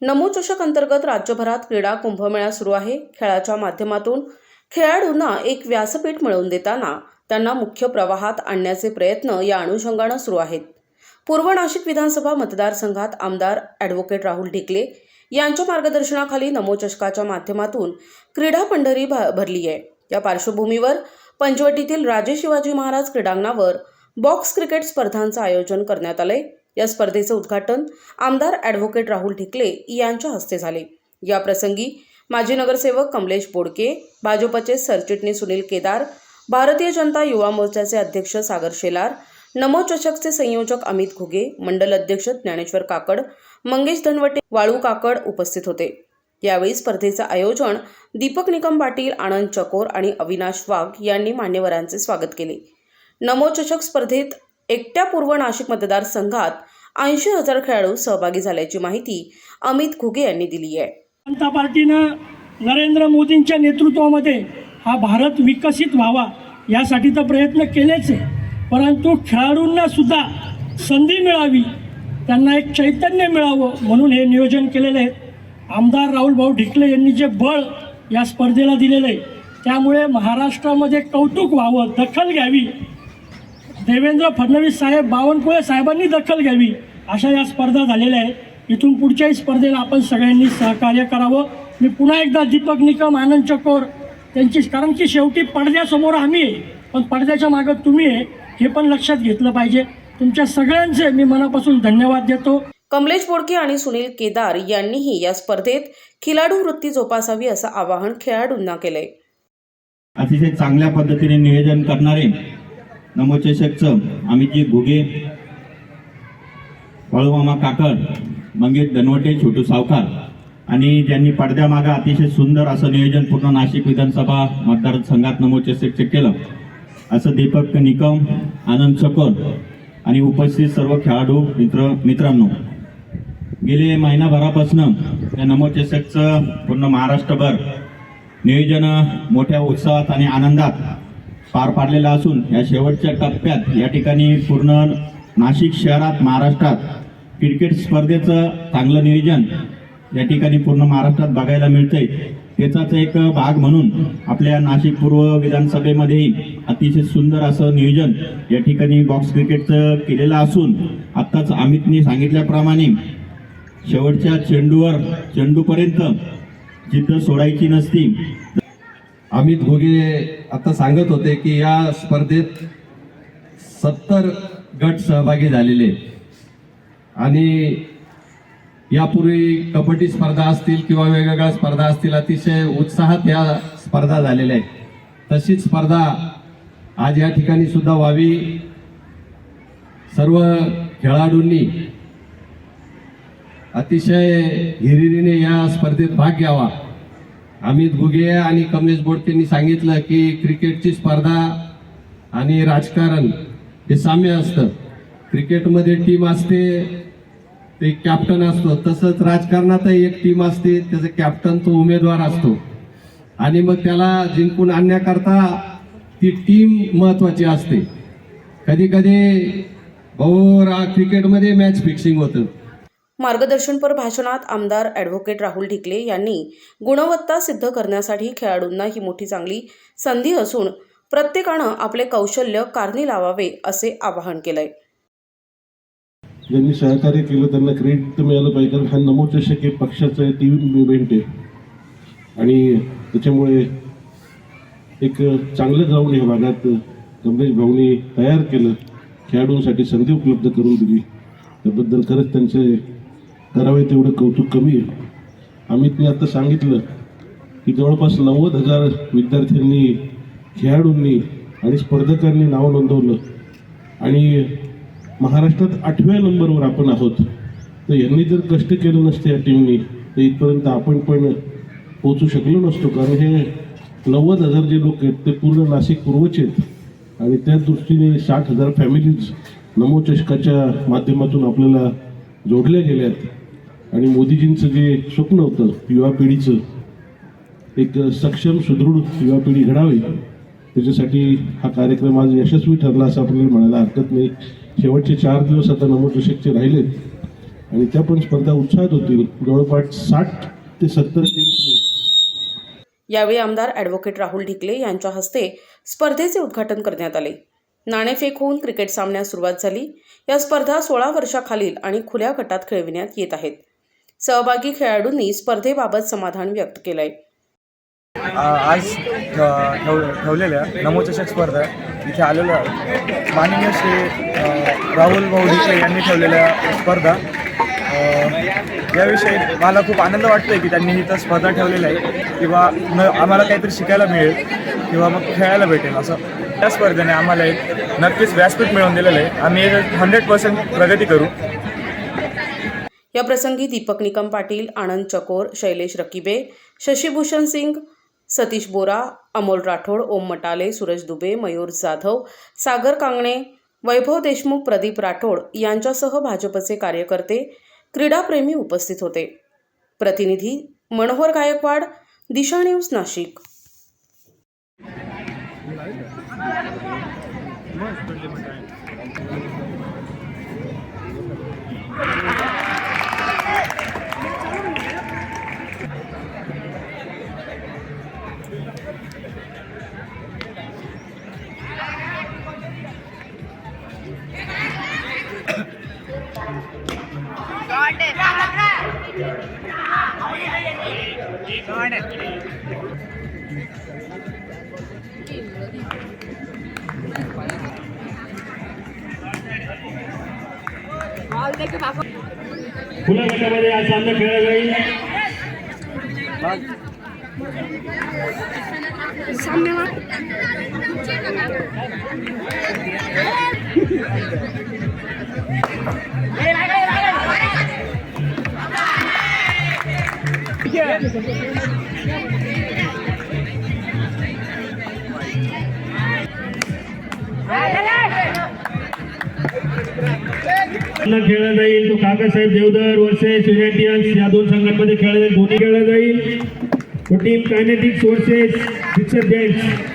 नमो चषक अंतर्गत राज्यभरात क्रीडा कुंभमेळा सुरू आहे. खेळाच्या माध्यमातून खेळाडूंना एक व्यासपीठ मिळवून देताना त्यांना मुख्य प्रवाहात आणण्याचे प्रयत्न या अनुषंगानं सुरू आहेत. पूर्व नाशिक विधानसभा मतदारसंघात आमदार ॲडव्होकेट राहुल ढिकले यांच्या मार्गदर्शनाखाली नमोचषकाच्या माध्यमातून क्रीडा पंढरी भा- भरली आहे. या पार्श्वभूमीवर पंचवटीतील राजे शिवाजी महाराज क्रीडांगणावर बॉक्स क्रिकेट स्पर्धांचं आयोजन करण्यात आलंय. या स्पर्धेचं उद्घाटन आमदार ॲडव्होकेट राहुल ढिकले यांच्या हस्ते झाले. या प्रसंगी माजी नगरसेवक कमलेश बोडके भाजपचे सरचिटणीस सुनील केदार भारतीय जनता युवा मोर्चाचे अध्यक्ष सागर शेलार नमो चषकचे संयोजक अमित घुगे मंडल अध्यक्ष ज्ञानेश्वर काकड मंगेश धनवटे वाळू काकड उपस्थित होते. यावेळी स्पर्धेचं आयोजन दीपक निकम पाटील आनंद चकोर आणि अविनाश वाघ यांनी मान्यवरांचे स्वागत केले. नमोचषक स्पर्धेत एकट्या पूर्व नाशिक मतदारसंघात ऐंशी हजार खेळाडू सहभागी झाल्याची माहिती अमित घुगे यांनी दिली आहे. जनता पार्टीनं नरेंद्र मोदींच्या नेतृत्वामध्ये हा भारत विकसित व्हावा यासाठी तर प्रयत्न केलेच आहे. परंतु खेळाडूंना सुद्धा संधी मिळावी त्यांना एक चैतन्य मिळावं म्हणून हे नियोजन केलेलं आहे. आमदार राहुल भाऊ ढिकले यांनी जे बळ या स्पर्धेला दिलेलं आहे त्यामुळे महाराष्ट्रामध्ये कौतुक व्हावं दखल घ्यावी देवेंद्र फडणवीस साहेब बावनकुळे साहेबांनी दखल घ्यावी अशा या स्पर्धा झालेल्या आहेत. इथून पुढच्याही स्पर्धेला आपण सगळ्यांनी सहकार्य करावं. मी पुन्हा एकदा दीपक निकम आनंद चकोर त्यांची कारण की शेवटी पडद्यासमोर आम्ही आहे पण पडद्याच्या मागं तुम्ही आहे हे पण लक्षात घेतलं पाहिजे. तुमच्या सगळ्यांचे मी मनापासून धन्यवाद देतो. कमलेश बोडके आणि सुनील केदार यांनीही या स्पर्धेत खिलाडू वृत्ती जोपासावी असं आवाहन खेळाडूंना केलंय. अतिशय चांगल्या पद्धतीने नियोजन करणारे नमोचषकचं अमितजी घुगे बाळूमामा काकड मंगेश धनवटे छोटू सावकार. आणि ज्यांनी पडद्यामागं अतिशय सुंदर असं नियोजन पूर्ण नाशिक विधानसभा मतदारसंघात नमोचषकचे केलं. असं दीपक निकम आनंद चकोर आणि उपस्थित सर्व खेळाडू मित्र मित्रांनो. गेले महिनाभरापासून या नमोचषकचं पूर्ण महाराष्ट्रभर नियोजन मोठ्या उत्साहात आणि आनंदात पार पाडलेलं असून या शेवटच्या टप्प्यात या ठिकाणी पूर्ण नाशिक शहरात महाराष्ट्रात क्रिकेट स्पर्धेचं चांगलं नियोजन या ठिकाणी पूर्ण महाराष्ट्रात बघायला मिळतंय. त्याचाच एक भाग म्हणून आपल्या नाशिक पूर्व विधानसभेमध्येही अतिशय सुंदर असं नियोजन या ठिकाणी बॉक्स क्रिकेटचं केलेलं असून आत्ताच अमितने सांगितल्याप्रमाणे शेवटच्या चेंडूवर चेंडूपर्यंत जिद्द सोडायची नसती. अमित घोगे आता सांगत होते की या स्पर्धेत सत्तर गट सहभागी झालेले आहेत. आणि यापूर्वी कबड्डी स्पर्धा असतील किंवा वेगवेगळ्या स्पर्धा असतील अतिशय उत्साहात या स्पर्धा झालेल्या आहेत. तशीच स्पर्धा आज या ठिकाणी सुद्धा व्हावी. सर्व खेळाडूंनी अतिशय हिरिरीने या स्पर्धेत भाग घ्यावा. अमित घुगे आणि कमलेश बोडकेंनी सांगितलं की क्रिकेटची स्पर्धा आणि राजकारण हे साम्य असतं. क्रिकेटमध्ये टीम असते ते कॅप्टन असतो. तसंच राजकारणातही एक टीम असते त्याचा कॅप्टन तो उमेदवार असतो. आणि मग त्याला जिंकून आणण्याकरता ती टीम महत्त्वाची असते. कधी कधी भाऊ क्रिकेटमध्ये मॅच फिक्सिंग होतं. मार्गदर्शनपर भाषणात आमदार ॲडव्होकेट राहुल ढिकले यांनी गुणवत्ता सिद्ध करण्यासाठी खेळाडूंना ही मोठी चांगली संधी असून प्रत्येकानं आपले कौशल्य कारणी लावावे असे आवाहन केलंय. ज्यांनी सहकार्य केलं त्यांना क्रेडिट मिळालं पाहिजे. कारण हा नमो चषक हे पक्षाचं टीम इव्हेंट आहे. आणि त्याच्यामुळे एक चांगलं ग्राउंड या भागात कमलेश भाऊनी तयार केलं. खेळाडूंसाठी संधी उपलब्ध करून दिली. त्याबद्दल खरंच त्यांचे करावे तेवढं कौतुक कमी आहे अमितने आता सांगितलं की जवळपास नव्वद हजार विद्यार्थ्यांनी खेळाडूंनी आणि स्पर्धकांनी नाव नोंदवलं. आणि महाराष्ट्रात आठव्या नंबरवर आपण आहोत. तर यांनी जर कष्ट केलं नसते या टीमनी तर इथपर्यंत आपण पण पोचू शकलो नसतो. कारण हे नव्वद हजार जे लोक आहेत ते पूर्ण नाशिक पूर्वचे आहेत. आणि त्या दृष्टीने साठ हजार फॅमिलीज नमो चषकाच्या माध्यमातून आपल्याला जोडल्या गेल्या आहेत. आणि मोदीजींचं जे स्वप्न होतं युवा पिढीचं एक सक्षम सुदृढ युवा पिढी घडावी त्याच्यासाठी हा कार्यक्रम आज यशस्वी ठरला असं आपल्याला म्हणायला हरकत नाही. शेवटचे चार दिवस आता नमो राहिलेत. आणि त्या पण स्पर्धा उत्साहात होतील. जवळपास साठ ते सत्तर यावेळी आमदार ॲडव्होकेट राहुल ढिकले यांच्या हस्ते स्पर्धेचे उद्घाटन करण्यात आले. नाणेफेक होऊन क्रिकेट सामन्यास सुरुवात झाली. या स्पर्धा सोळा वर्षाखालील आणि खुल्या गटात खेळविण्यात येत आहेत. सहभागी खेळाडूंनी स्पर्धेबाबत समाधान व्यक्त केलंय. आज ठेव ठेवलेल्या नमोचषक स्पर्धा इथे आलेलो आहे. माननीय श्री राहुल भाऊ ढिकले यांनी ठेवलेल्या स्पर्धा. याविषयी मला खूप आनंद वाटतोय की त्यांनी इथं स्पर्धा ठेवलेल्या आहे किंवा न आम्हाला काहीतरी शिकायला मिळेल किंवा मग खेळायला भेटेल असं. त्या स्पर्धेने आम्हाला एक नक्कीच व्यासपीठ मिळवून दिलेलं आहे. आम्ही हंड्रेड पर्सेंट प्रगती करू. या प्रसंगी दीपक निकम पाटील आनंद चकोर शैलेश रकिबे शशीभूषण सिंग सतीश बोरा अमोल राठोड ओम मटाले सूरज दुबे मयूर जाधव सागर कांगणे वैभव देशमुख प्रदीप राठोड यांच्यासह भाजपचे कार्यकर्ते क्रीडाप्रेमी उपस्थित होते. प्रतिनिधी मनोहर गायकवाड दिशा न्यूज नाशिक. खुल्या गटामध्ये आज सामना खेळला जाईल खेळला जाईल. तो काकासाहेब देवधर वर्सेस युनायटियन्स या दोन संघांमध्ये खेळला जाईल दोन्ही खेळला जाईल. तो team kinetics versus fixer gents